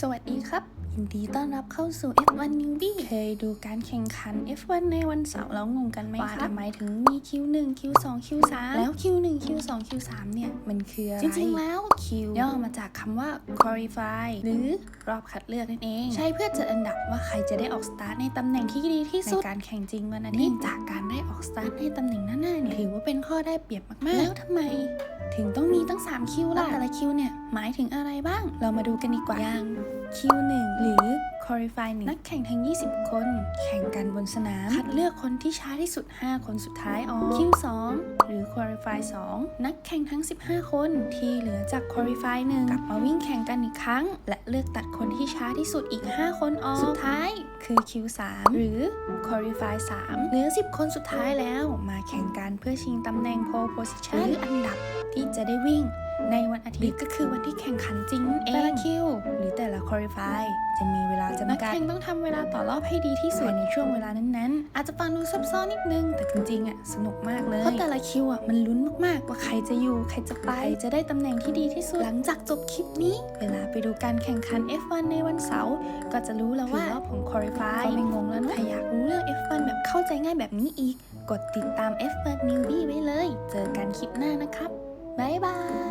สวัสดีครับ ยินดีต้อนรับเข้าสู่ F1 Newbie เคยดูการแข่งขัน F1 ในวันเสาร์แล้วงงกันไหมครับทำไมถึงมี Q1 Q2 Q3 แล้ว Q1 Q2 Q3 เนี่ย มันคืออะไร จริงๆ แล้ว Q ย่อมาจากคำว่า qualify หรือรอบคัดเลือกนั่นเอง ใช้เพื่อจัดอันดับว่าใครจะได้ออกสตาร์ทในตำแหน่งที่ดีที่สุดในการแข่งจริงวันอาทิตย์จากการได้ออกสตาร์ทในตำแหน่งหน้าๆเนี่ย ถือว่าเป็นข้อได้เปรียบมากๆ แล้วทำไม ถึงต้องมีตั้ง 3 คิวล่ะแต่ละคิวเนี่ย หมายถึงอะไรบ้าง เรามาดูกันดีกว่าอย่าง Q1 หรือ Qualify 1นักแข่งทั้ง 20 คน แข่งกันบนสนาม คัดเลือกคนที่ช้าที่สุด 5 คนสุดท้ายออก Q2 หรือ Qualify 2นักแข่งทั้ง 15 คนที่เหลือจาก Qualify 1กลับมาวิ่งแข่งกันอีกครั้ง และเลือกตัดคนที่ช้าที่สุดอีก 5 คนออกสุดท้ายคือ Q3 หรือ Qualify 3เหลือ 10 คนสุดท้ายแล้วมาแข่งกันเพื่อชิงตำแหน่ง Pole Position หรืออันดับที่จะได้วิ่งในวันอาทิตย์ก็คือวันที่แข่งขันจริงนั่นเองแต่ละคิวหรือแต่ละ qualify จะมีเวลาจำกัด นักแข่งต้องทำเวลาต่อรอบให้ดีที่สุดในช่วงเวลานั้นๆ อาจจะฟังดูซับซ้อนนิดนึง แต่จริงๆอะสนุกมากเลย เพราะแต่ละคิวอะมันลุ้นมากๆ ว่าใครจะอยู่ ใครจะไป จะได้ตำแหน่งที่ดีที่สุด หลังจากจบคลิปนี้ เวลาไปดูการแข่งขัน F1 ในวันเสาร์ก็จะรู้แล้วว่ารอบของ qualify ก็ไม่งงแล้วเนอะถ้าอยากรู้เรื่อง F1 แบบเข้าใจง่ายแบบนี้อีก กดติดตาม F1 Newbie ไว้เลย เจอกันคลิปหน้านะครับบ๊ายบาย